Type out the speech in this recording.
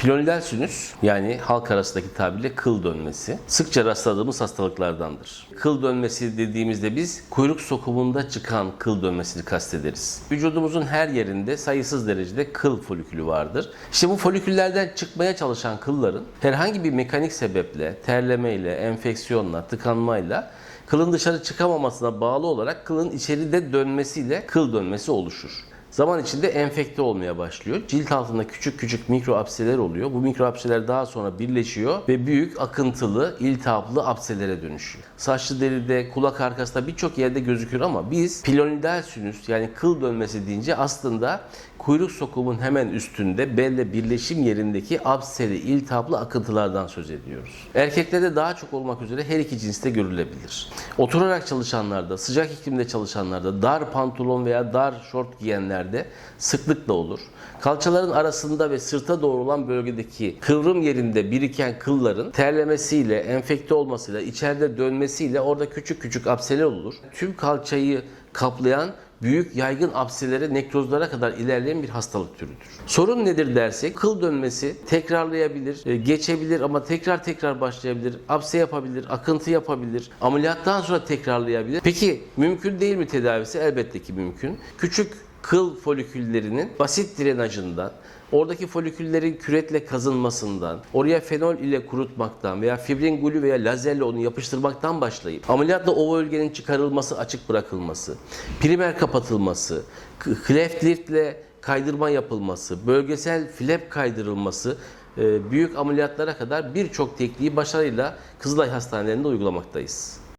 Pilonidal yani halk arasındaki tabirle kıl dönmesi sıkça rastladığımız hastalıklardandır. Kıl dönmesi dediğimizde biz kuyruk sokumunda çıkan kıl dönmesini kastederiz. Vücudumuzun her yerinde sayısız derecede kıl folikülü vardır. İşte bu foliküllerden çıkmaya çalışan kılların herhangi bir mekanik sebeple, terlemeyle, enfeksiyonla, tıkanmayla kılın dışarı çıkamamasına bağlı olarak kılın içeride dönmesiyle kıl dönmesi oluşur. Zaman içinde enfekte olmaya başlıyor. Cilt altında küçük küçük mikro apseler oluyor. Bu mikro apseler daha sonra birleşiyor ve büyük akıntılı, iltihaplı apselere dönüşüyor. Saçlı deride, kulak arkasında birçok yerde gözükür ama biz pilonidal sinüs yani kıl dönmesi deyince aslında kuyruk sokumun hemen üstünde belle birleşim yerindeki apseli, iltihaplı akıntılardan söz ediyoruz. Erkeklerde daha çok olmak üzere her iki cinste görülebilir. Oturarak çalışanlarda, sıcak iklimde çalışanlarda, dar pantolon veya dar şort giyenlerde sıklıkla olur. Kalçaların arasında ve sırta doğru olan bölgedeki kıvrım yerinde biriken kılların terlemesiyle, enfekte olmasıyla, içeride dönmesiyle orada küçük küçük apseler olur. Tüm kalçayı kaplayan büyük yaygın apselere, nekrozlara kadar ilerleyen bir hastalık türüdür. Sorun nedir dersek, kıl dönmesi tekrarlayabilir, e, geçebilir ama tekrar tekrar başlayabilir, apse yapabilir, akıntı yapabilir, ameliyattan sonra tekrarlayabilir. Peki mümkün değil mi tedavisi? Elbette ki mümkün. Küçük kıl foliküllerinin basit drenajından, oradaki foliküllerin küretle kazınmasından, oraya fenol ile kurutmaktan veya fibrin glü veya lazerle onu yapıştırmaktan başlayıp ameliyatla o bölgenin çıkarılması, açık bırakılması, primer kapatılması, cleft liftle kaydırma yapılması, bölgesel flap kaydırılması, e, büyük ameliyatlara kadar birçok tekniği başarıyla Kızılay Hastanelerinde uygulamaktayız.